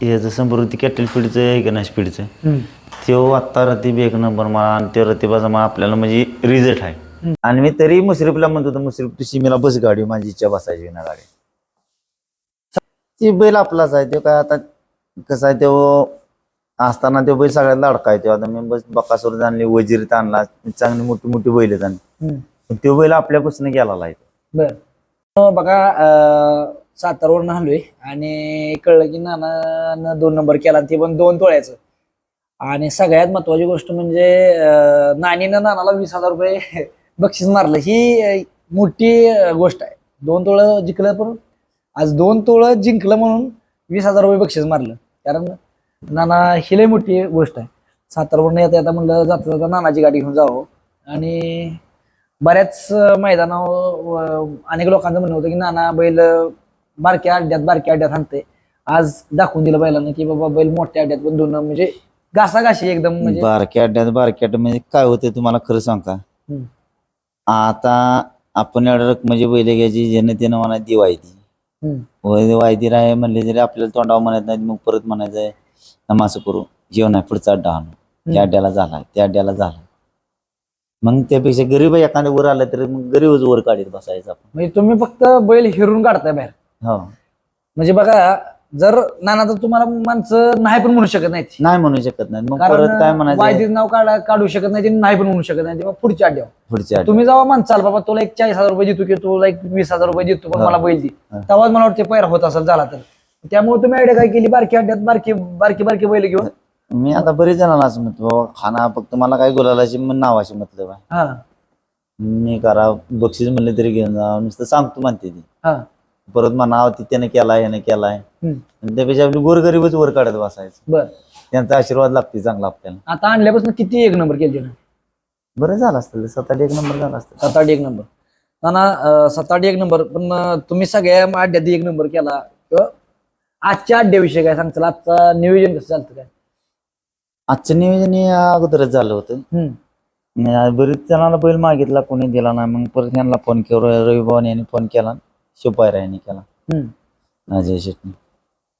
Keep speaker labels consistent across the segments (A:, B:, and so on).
A: ह्याचं समृद्धी कॅटल फीडचं आहे का नाही स्पीडचं
B: हम्म.
A: तो आत्ता रतीब एक नंबर मला आणि त्या रतिबाचा मला आपल्याला म्हणजे रिझल्ट आहे. आणि मी तरी मुश्रीफला म्हणतो होतो मुश्रीफ तू सीमेला बस गाडी माझी इच्छा बसायची ना गाडी. ती बैल आपलाच आहे तो काय आता कसं आहे तो असताना तो बैल सगळ्यात लाडका आहे तो आता मी बस बकासूर आणली वजीरीत आणला चांगली मोठी मोठी बैल आहेत आणि तो बैल आपल्यापासून गेलेला आहे.
B: बघा सातारवरून आलोय. आणि कळलं की नानानं दोन नंबर केला आणि ते पण दोन तोळ्याचं. आणि सगळ्यात महत्वाची गोष्ट म्हणजे नानीनं नानाला वीस हजार रुपये बक्षीस मारलं. ही मोठी गोष्ट आहे. दोन तोळं जिंकलं पण आज दोन तोळं जिंकलं म्हणून वीस हजार रुपये बक्षीस मारलं. कारण नाना ही लय मोठी गोष्ट आहे. सातारवरून येता येता म्हणलं जाता जाता नानाची गाडी घेऊन जावं. आणि बऱ्याच मैदानावर अनेक लोकांचं म्हणणं होतं की नाना बैल बारक्या अड्ड्यात बारक्या अड्ड्यात आणते आज दाखवून दिलं बैलांना की बाबा बैल मोठ्या अड्ड्यात पण दोन म्हणजे घासाघाशी एकदम म्हणजे
A: बारक्या अड्ड्यात बारक्या अड्ड्यात म्हणजे काय होते तुम्हाला खरं सांग का
B: हम्म.
A: आता आपण एवढं म्हणजे बैल घ्यायची ज्याने त्यानं म्हणा ती वायदी. आहे म्हणले तरी आपल्याला तोंडावर म्हणत नाही मग परत म्हणायचं आहे नमास करू जेवण आहे पुढचा अड्डा आणू. त्या अड्ड्याला झाला त्या अड्ड्याला झाला मग त्यापेक्षा गरीब एखाद्या वर आलं तर मग गरीबच वर काढीत बसायचं आपण.
B: म्हणजे तुम्ही फक्त बैल हिरून काढताय बाहेर.
A: हो.
B: म्हणजे बघा जर नाना तर तुम्हाला माणसं नाही पण म्हणू शकत नाहीत.
A: नाही म्हणू शकत नाही मग परत काय म्हणायचं?
B: वायदीत नाव काढा काढू शकत नाही ते नाही पण म्हणू शकत नाही. ते मग पुढच्या अड्ड्यावर
A: पुढच्या.
B: तुम्ही जेव्हा म्हणसाल बाबा तुला एक चाळीस हजार रुपये देतो की तुला एक वीस हजार रुपये देतो पण
A: हा.
B: मला बैल दे.
A: हा.
B: तेव्हाच मला वाटते पैरा होत असेल झाला तर. त्यामुळे तुम्ही आयडिया काय केली? बारकी अड्ड्यात बारकी बारकी बारकी बैल घेऊन?
A: मी आता बरेच जणांना असं म्हणतो बाबा खाना फक्त मला काय गुलालाची मग नावाशी मतलब आहे
B: हा.
A: मी करा बक्षीस म्हणले तरी घेऊन जा नुसतं सांगतो म्हणते ती.
B: हा.
A: परत म्हणावं ती त्याने केलाय याने केलाय. आणि त्यापेक्षा आपली गोरगरीबच वर काढत बसायचं.
B: बर.
A: त्यांचा आशीर्वाद लागते चांगला आपल्याला.
B: आता आणल्यापासून किती एक नंबर केली ना?
A: बरं झालं असतं सात आठ एक नंबर झाला असतं.
B: सात आठ एक नंबर. ना ना अं, सात आठ एक नंबर पण तुम्ही सगळ्या अड्ड्यात एक नंबर केला. किंवा आजच्या अड्ड्याविषयी काय सांगताल? आजचा नियोजन कसं चालतं काय?
A: आजचं नियोजन हे अगोदरच झालं होतं.
B: हम्म.
A: आणि बरेच जणांना बैल मागितला कोणी दिला नाही. मग परत यांना फोन केला रवी भवानी यांनी फोन केला. शिवपायरा यांनी केला.
B: हम्म.
A: अजय शेट्टी.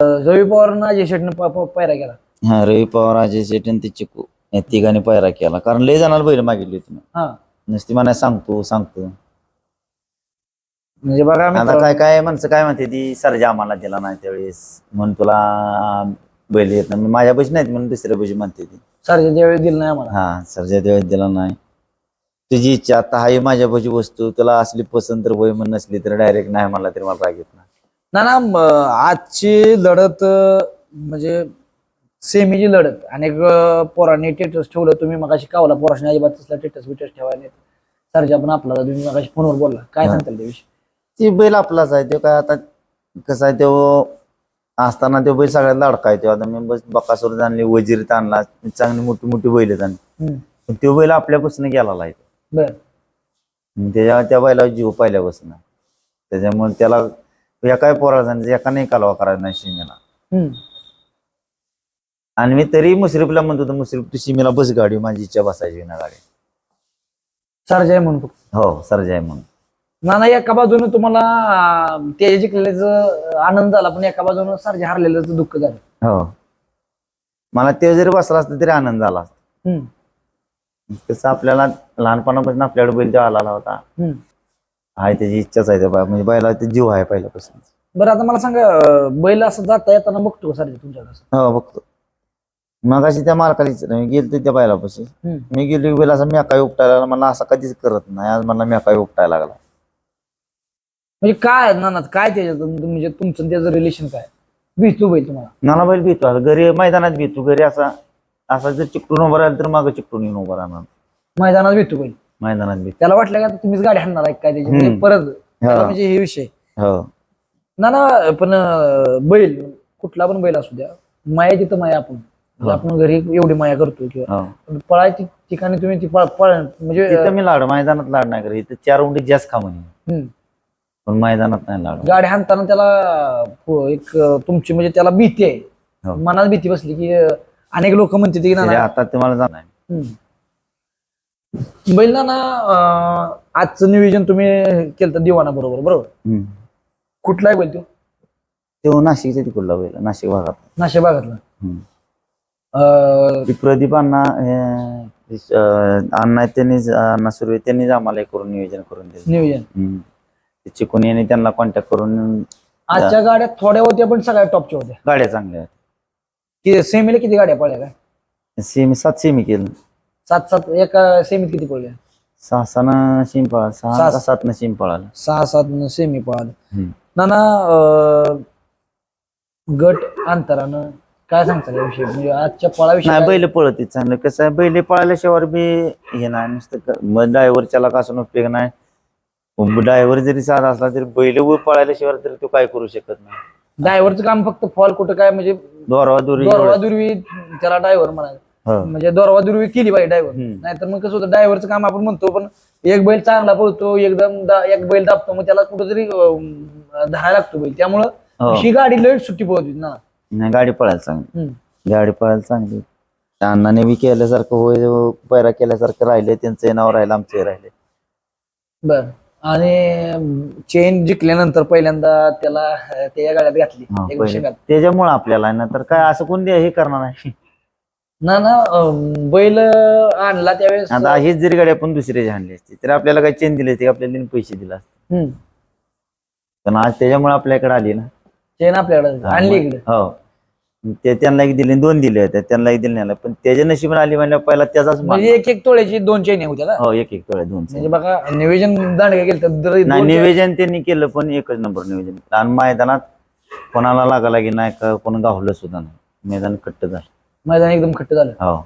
B: रवी पवार अजय शेटनं पायरा केला.
A: हा रवी पवार अजय शेट्टी आणि ते चिकू या तिघांनी पायरा केला. कारण लय जणांना बैल मागितली होती मी.
B: हा.
A: नुसती मला सांगतो सांगतो
B: म्हणजे बघा
A: आता
B: मित्रांनो,
A: काय काय माणसं काय म्हणते ती सरजा आम्हाला दिला नाही त्यावेळेस. म्हणून तुला बैल येत नाही. माझ्या पैसे नाहीत म्हणून दुसऱ्या पैसे म्हणते ती.
B: सरच्या ज्यावेळी दिलं नाही आम्हाला.
A: हा सरजा त्यावेळेस दिला नाही. तुझी इच्छा आता हाय माझ्या पैसे वस्तू तुला असली पसंत तर होय म्हणून नसली तर डायरेक्ट नाही म्हणला तरी मला राग येत नाही.
B: ना ना म, आजची लढत अं, म्हणजे सेमीची लढत अनेक अं, पोरांनी टेटस ठेवलं तुम्ही मगाशी कावला पोराशी अजिबात तसला टेटस बिटस ठेवायला नाही सरजा पण आपला तुम्ही मगाशी फोनवर बोलला. काय
A: हा.
B: सांगताल त्याविषयी
A: ती बैल आपलाच आहे तो काय आता कसं आहे तो असताना तो बैल सगळ्यात लाडका आहे तो आता मी बस बकासूर आणली वजीरीत आणला चांगली मोठी मोठी बैल आहेत आणि
B: हम्म.
A: पण तो बैल आपल्यापासून गेलेला आहे.
B: बर.
A: त्याच्या त्या बैलावर जीव पहिल्यापासून. आहे. त्याच्यामुळे त्याला सांगितलं एका नाही कालवा करायचा नाही
B: हम्म.
A: आणि मी तरी मुश्रीफला म्हणतो होतो मुश्रीफ तू सीमेला बस गाडी माझी इच्छा बसायची ना गाडी.
B: सरजा आहे म्हणून फक्त.
A: हो सरजा आहे म्हणून.
B: ना ना एका बाजूने तुम्हाला अं, ते जिंकलेल्याचं आनंद झाला पण एका बाजूने सरजा हरलेलं दुःख झालं.
A: हो. मला ते जरी बसला असतं तरी आनंद झाला असता.
B: हम्म.
A: तसं आपल्याला लहानपणापासून आपल्याकडे बैल जेव्हा आला होता.
B: हम्म.
A: आहे त्याची इच्छाच आहे त्या म्हणजे बैला ते जीव आहे पहिल्यापासून
B: बरं आता मला सांगा अं, बैल असं जाता येताना बघतो का तुमच्याकडे
A: हो बघतो. मग अशी त्या मालकाला विचारलं, मी गेलो त्या बैलापाशी.
B: हम्म.
A: मी गेलो बैल असं मेकाय उपटायला लागला. मला असं कधीच करत नाही. आज मला मेकाय उपटायला लागला.
B: म्हणजे काय ना काय त्याच्यात म्हणजे तुमचं त्याचं रिलेशन काय? भेटतो बैल तुम्हाला.
A: मला बैल भीतो घरी मैदानात भीतो घरी असा असा जर चिकटून उभं राहिलं तर मागं चिकटून येऊन उभं राहणार.
B: मैदानात भेटतो बैल
A: मैदानात भीतो
B: त्याला वाटलं का तुम्हीच गाडी हाणणार आहे काय त्याची. म्हणजे परत त्याला. म्हणजे हे विषय.
A: हो.
B: ना ना पण अं, बैल कुठला पण बैल असू द्या माया तिथं माया आपण. म्हणजे
A: हा.
B: आपण घरी एवढी माया करतो किंवा
A: हो.
B: पण पळायची ठिकाणी तुम्ही ती पळ पळ म्हणजे
A: तिथं मी लाड मैदानात लाड नाही करत. इथं चार उंडी जास्त खा म्हणे.
B: हम्म.
A: पण मैदानात नाही लाड.
B: गाडी हाणताना त्याला एक अं, तुमची म्हणजे त्याला भीती आहे. मनात भीती बसली की अं, अनेक लोक म्हणते की ना
A: आता तुम्हाला जाणार
B: हम्म. बैल ना अं, आजचं नियोजन तुम्ही केलं दिवाना बरोबर? बरोबर कुठला आहे बैल तो?
A: तो नाशिकच्या तिकडला बैल नाशिक भागात.
B: नाशिक भागातला.
A: हम्म.
B: अं,
A: ती प्रदीप अण्णा अं, अं, अण्णा त्यांनीच अण्णा सुर्वे त्यांनीच आम्हाला हे करून नियोजन करून दिलं.
B: नियोजन?
A: हम्म. ते चिकून यांनी त्यांना कॉन्टॅक्ट करून
B: आजच्या गाड्या थोड्या होत्या पण सगळ्या टॉपच्या होत्या.
A: गाड्या चांगल्या आहेत
B: कि सेमीला किती गाड्या पडल्या काय?
A: सेमी सात सेमी केलं.
B: सात सात एका सेमीत किती पडल्या
A: सहा सहा शिम पळाला. सहा
B: सहा-
A: सात न शिम पळाला.
B: सहा सात सेमी पळाल्या
A: हम्म.
B: नाना अं, गट अंतरानं काय सांगता याविषयी? म्हणजे आजच्या पळाविषयी
A: नाही
B: काय-
A: बैल पळत चांगलं. कसं आहे बैल पळाल्याशिवाय बी हे नाही. नुसतं क- मग ड्रायव्हरच्याला कासून उपयोग नाही. ड्रायव्हर जरी साधा असला तरी बैल वर पळाल्याशिवाय तरी तो काय करू शकत नाही.
B: ड्रायव्हरचं काम फक्त फॉल कुठं काय म्हणजे
A: दोरवा दुरी
B: दोरवा दुर्वी त्याला ड्रायव्हर म्हणायचं. म्हणजे दोरवा दुर्वी केली पाहिजे ड्रायव्हर. नाहीतर मग कसं होतं ड्रायव्हरचं काम आपण म्हणतो पण एक बैल चांगला पळतो एकदम एक बैल दाबतो मग त्याला कुठेतरी धाय लागतो बैल. त्यामुळं
A: हो.
B: ही गाडी लेट सुट्टी पळत ना.
A: नाही गाडी पळायला चांगली. गाडी पळायला चांगली. अण्णाने बी केल्यासारखं होय पैरा केल्यासारखं राहिले त्यांचं नाव राहिलं आमचे राहिले.
B: बर. आणि चेन जिंकल्यानंतर पहिल्यांदा त्याला अं, त्या गाड्यात घातली.
A: हा,
B: एक. वर्षात
A: त्याच्यामुळे आपल्याला आहे ना तर काय असं कोण दे- हे करणार नाही
B: ना ना अं, बैल आणला त्यावेळेस
A: आता हीच जरी गाडी आपण दुसऱ्याची आणली असती तर आपल्याला काही चेन दिली असती आपल्याला त्यांनी पैसे दिले असते.
B: हम्म.
A: पण आज त्याच्यामुळे आपल्याकडे आली ना.
B: चेन आपल्याकडे आणली इकडे.
A: हो. ते त्यांना एक दिले दोन दिले होते त्यांना एक दिले नाही. पण त्याच्या नशिबाने आली म्हणजे पहिला त्याचाच.
B: म्हणजे एक एक तोळ्याची दोन चेन होत्या का
A: हो एक एक तोळे दोन
B: म्हणजे बघा नियोजन दांडगा गेलं तर दर-
A: नाही
B: दोन
A: निवेदन त्यांनी केलं पण एकच नंबर निवेदन आणि मैदानात कोणाला लागायला की नाही का कोण गावलं सुद्धा नाही. मैदान कट्ट झालं.
B: मैदान एकदम खट्ट झालं.
A: हो.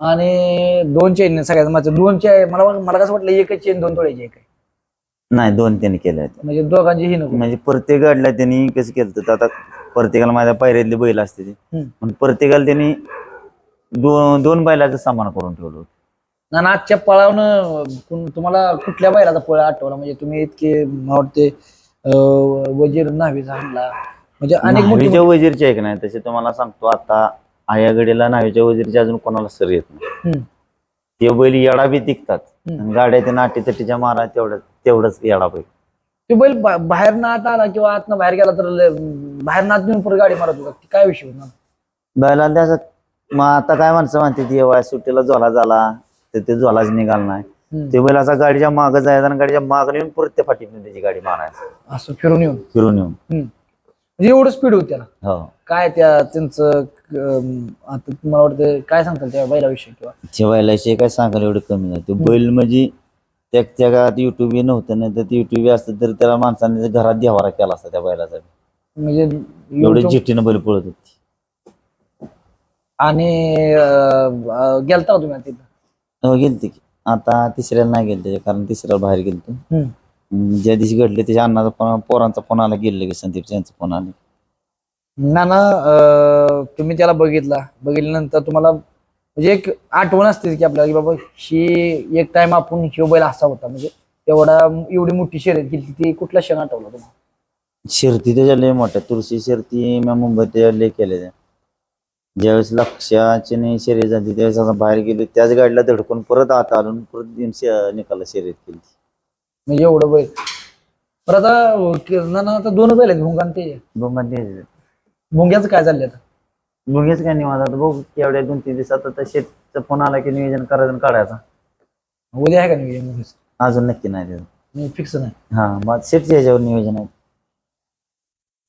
B: आणि दोन चेन सगळ्यात माझं दोन चेन मला मला कसं वाटलं एकच चेन दोन तोळ्याची एक आहे.
A: नाही दोन त्यांनी केले होते.
B: म्हणजे दोघांची ही नको.
A: म्हणजे प्रत्येक गाडीला त्यांनी कसं केलं तर आता प्रत्येकाला माझ्या पायऱ्यातली बैल असते ती.
B: हम्म.
A: पण प्रत्येकाला त्यांनी दोन दोन बैलाचं सामान करून ठेवलं होतं.
B: आणि आजच्या पळावनं कुण- तुम्हाला कुठल्या बैलाचा पळ आठवला? म्हणजे तुम्ही इतके मला वाटते अं, वजीर नावीचा आणला. म्हणजे अनेक मोठी
A: न्हावीच्या वजीरची आहे की नाही तसे तुम्हाला सांगतो आता आयागडीला न्हावीच्या वजीरची अजून कोणाला सर येत नाही.
B: हम्म.
A: ते बैल येडा बी टिकतात.
B: हम्म.
A: आणि गाड्या त्या नाटी तटीच्या मारा तेवढं तेवढंच येडा बैल.
B: ते बैल बाहेर ना आत आला किंवा आतनं बाहेर गेला तर बाहेर नात घेऊन पुढे गाडी मारत होता. ती काय विषय होता?
A: बैला त्याचं मग आता काय माणसं म्हणते ती एवढ्या सुट्टीला झोला झाला. तर ते झोलाच निघाल नाही. ते बैल असा गाडीच्या मागं जायचं आणि गाडीच्या मागं येऊन परत त्या फाटीतून त्याची गाडी मारायची.
B: असं फिरून येऊन?
A: फिरून येऊन.
B: म्हणजे एवढं स्पीड होती त्याला.
A: हो.
B: काय त्या त्यांचं अं, आता मला वाटतं काय सांगताल त्या बैलाविषयी किंवा?
A: ठेवायला काय सांगायला एवढं कमी नाही. तो बैल म्हणजे त्या त्या काळात युट्यूब नव्हतं नाही तर युट्यूब असतं तर त्याला माणसाने घरात देवारा केला असता त्या बैलाचा
B: म्हणजे
A: एवढे जिट्टीनं बैल पळत होती.
B: आणि अं, अं, गेलता तुम्ही तिथं?
A: हो गेलते की. आता तिसऱ्याला नाही गेलते कारण तिसऱ्याला बाहेर गेलतो.
B: हम्म.
A: अं, ज्या दिवशी घडले त्याच्या अण्णाचा फोन पोरांचा फोन आला गेले की संदीप यांचा फोन आला.
B: नाना अं, तुम्ही त्याला बघितला. बघितल्यानंतर तुम्हाला म्हणजे एक आठवण असते की आपल्याला की बाबा ही एक टाइम आपण ह्यो बैल असा होता. म्हणजे एवढा एवढी मोठी शर्यत केली ती कुठला क्षण आठवला तुम्हाला?
A: शर्ती त्याच्या लय मोठ्या. तुळशी शर्ती मी मुंबईत त्याच्या लय त्या ज्यावेळेस लक्षाची नाही शर्यत झाली त्यावेळेस आता बाहेर गेलो त्याच गाडीला धडकून परत आत आलो आणि परत येऊन शे- निकाला शर्यत केली.
B: म्हणजे एवढं बैल. पण आता अं, कि- नाना आता दोन बैल आहेत भुंगा आणि ते.
A: द्यायचं
B: भुंग्याचं काय चाललंय आता?
A: भोंगेच काय निवांत आता बघू एवढ्या दोन तीन दिवसात आता शेतचा फोन आला की नियोजन करायचं आणि काढायचा.
B: उद्या आहे का नाही
A: अजून नक्की नाही त्याचं.
B: फिक्स नाही.
A: हा मग शेटच्या ह्याच्यावर नियोजन आहे.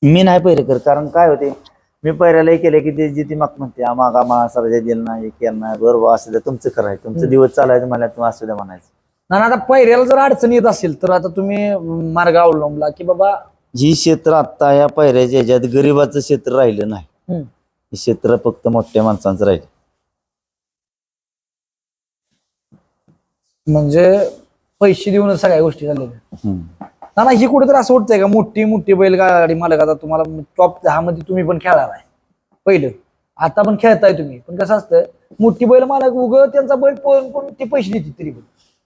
A: मी नाही पैरेकर कारण काय होते? मी पैऱ्यालाही केले की ते जिथे माग म्हणते "आ, मागा मा सरजा दिलं नाही केलं नाही बरोबर असं द्या तुमचं खरं आहे तुमचं दिवस चालायचं मला तुम्ही असू द्या म्हणायचं.
B: ना आता पहिऱ्याला जर अडचण येत असेल तर आता तुम्ही मार्ग अवलंबला की बाबा
A: जी क्षेत्र आता या पैऱ्याच्या ह्याच्यात गरीबाचं क्षेत्र राहिलं नाही.
B: हम्म,
A: हे क्षेत्र फक्त मोठ्या माणसांचं राहिलं.
B: म्हणजे पैसे देऊनच सगळ्या गोष्टी झाल्या
A: हम्म.
B: ना ना ही कुठेतरी असं वाटतंय का मोठी मोठी बैलगाडी मालक आता तुम्हाला टॉप दहा मध्ये तुम्ही पण खेळाला आहे. पहिलं. आता पण खेळताय तुम्ही. पण कसं असतं मोठी बैल मालक उग त्यांचा बैल पळून पण ते पैसे देतात तरी पण.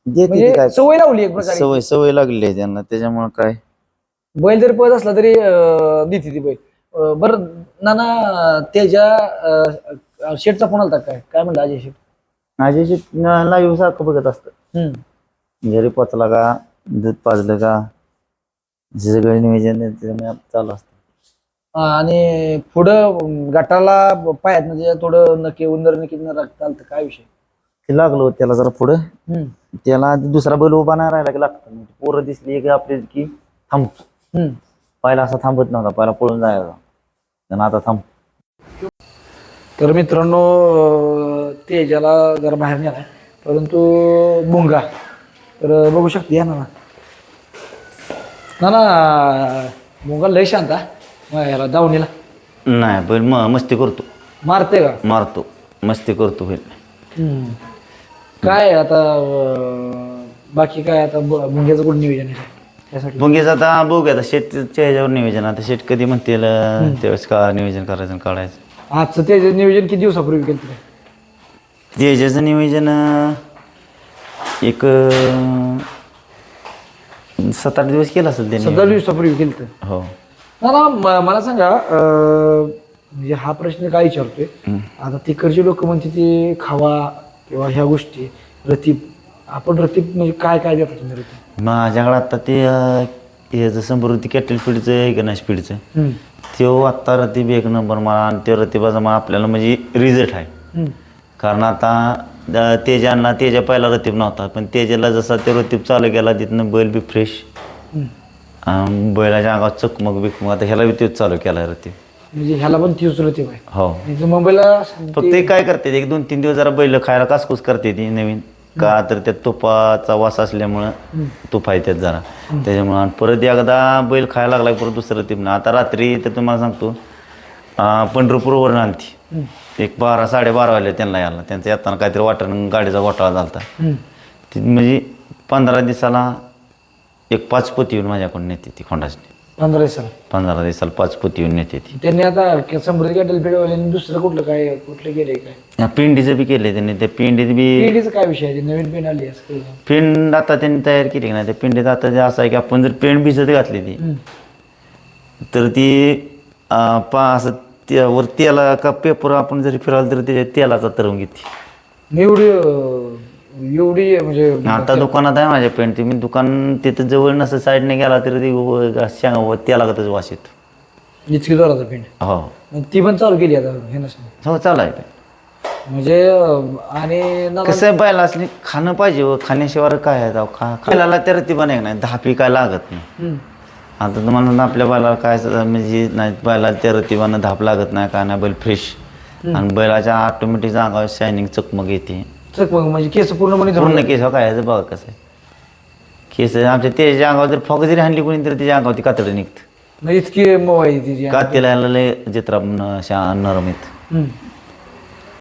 A: देते
B: म्हणजे सवय लावली एक प्रकारे.
A: सवय सवय लागली आहे त्यांना. त्याच्यामुळे काय?
B: बैल जरी पळत असला तरी अं, देते ती बैल. अं, बरं नाना त्याच्या शेटचा फोन आलता काय? काय म्हणलं अजय शेट
A: माझ्या शेट लाईव्ह सारखं बघत असतं.
B: हम्म.
A: घरी पोचला का दूध पाजलं का? हे सगळं नियोजन त्याच्यामुळे चालू असतं.
B: आणि पुढं गटाला पायात म्हणजे थोडं नके उंदर नकी रक्त आलं काय विषय?
A: ते लागलो त्याला जरा पुढं.
B: हम्म.
A: त्याला दुसरा बैल उभा नाही राहिला की लागतं. मग पोरं दिसली की आपली की थांबतो.
B: हम्म.
A: पहिला असा थांबत नव्हता पहिला पळून जायचा. आणि आता थांब
B: तर मित्रांनो अं, तेजाला जरा बाहेर नेलाय. परंतु भुंगा तर बघू शकते या ना? ना ना लय शांत हा. मग ह्याला दावणीला
A: नाही बैल म मस्ती करतो.
B: मारते का?
A: मारतो. मस्ती करतो बैल.
B: हम्म. काय आता अं, बाकी काय आता ब- भुंग्याचं कुठं नियोजन आहे? त्यासाठी.
A: आता बघूया आता शेटच्या ह्याच्यावर नियोजन आता शेट कधी म्हणतील अं, त्यावेळेस का नियोजन करायचं आणि काढायचं?
B: आजचं ते नियोजन किती दिवसापूर्वी केलं तुम्ही
A: त्याच्याचं नियोजन अं, एक अं, सात आठ दिवस केलं असेल त्यांनी.
B: सतरा दिवसापूर्वी केलं तर
A: हो.
B: ना ना म- मला सांगा अं, म्हणजे हा प्रश्न काय विचारतोय? आता तिकडचे लोक म्हणते ते खावा किंवा ह्या गोष्टी रतीप आपण रतीप म्हणजे काय काय देता तुम्ही रतीप
A: माझ्याकडे आता ते अं, हे जसं समृद्धी कॅटल फीडचं आहे का नाही स्पीडचं
B: हम्म.
A: तो आत्ता रतीब एक नंबर मला आणि ते रतीबाचा मला आपल्याला म्हणजे रिझल्ट आहे.
B: हम्म.
A: कारण आता द- तेजांना तेजा पहिला रतीब नव्हता पण तेजाला जसा ते रतीब चालू केला तिथनं बैल बी फ्रेश. बैलाच्या अंगात चकमक बिकमक आता ह्याला बी तेच चालू केला रतीब.
B: म्हणजे ह्याला पण तीच रतीप आहे.
A: हो.
B: म्हणजे मुंबईला
A: फक्त ते काय करते एक दोन तीन दिवस जरा बैल खायला कासकूस करते ती नवीन. का तर त्यात तुपाचा वास असल्यामुळं तुप आहे त्यात जरा. त्याच्यामुळं आणि परत एकदा बैल खायला लागला परत दुसरं ते आता रात्री तर तुम्हाला सांगतो अं, पंढरपूरवरून आणती. एक बारा साडेबारा वाजले त्यांना यायला. त्यांचं येताना काहीतरी वाटण गाडीचा घोटाळा झाला
B: हम्म.
A: ती म्हणजे पंधरा दिवसाला एक पाच पोती येऊन माझ्याकडून नेते ती खोंडाची
B: पंधरा दिवसाला?
A: पंधरा दिवसाला पाच पोती येऊन नेते ती.
B: त्यांनी आता समृद्धी कॅटल पेडवाल्यांनी दुसरं कुठलं काय कुठलं गेलंय काय?
A: या पिंडीचं बी केलं त्यांनी. त्या पिंडीत बी
B: पेंडीचं काय विषय आहे? ते नवीन पेंड आली असं कळलं.
A: पेंड आता त्यांनी तयार केली की नाही. त्या पेंडीत आता ते असं आहे की आपण जर पेंड भिजत घातली ती
B: हम्म.
A: तर ती अं, पा असं त्यावर तेला का पेपर आपण जरी फिरवलं तर त्याच्या तेलाचा तरंग घेते
B: एवढी अं, एवढी म्हणजे
A: आता दुकानात आहे माझ्या पेंट मी दुकान तिथं जवळ नसं साईडने गेला तरी ती व- शेंगा व तेलागतच वास येतो.
B: इतकी जोराचा पेंड
A: हो.
B: मग ती पण चालू केली आता हे नसतं
A: हो चालू आहे.
B: म्हणजे अं, आणि ना-
A: कसं आहे बैला असणे खाणं पाहिजे व खाण्याशिवाय काय आहे? खा खायला तर ती पण एक नाही? दहा पी काय लागत नाही.
B: हम्म.
A: आता तुम्हाला ना आपल्या बैलाला काय म्हणजे नाही बैलाला त्या रतिबानं धाप लागत नाही काय नाही बैल फ्रेश आणि बैलाच्या ऑटोमॅटिक अंगावर शायनिंग चकमक येते.
B: चक मग म्हणजे केस पूर्णपणे धरून
A: पूर्ण केस हो काय याचं बघा कसं आहे. केस आमच्या त्याच्या अंगावर जर फॉग जरी हाणली कोणी तर त्याच्या अंगावर ती कातडं निघतं.
B: म्हणजे इतकी मऊ आहे तिची
A: शा- नरम येत
B: हम्म.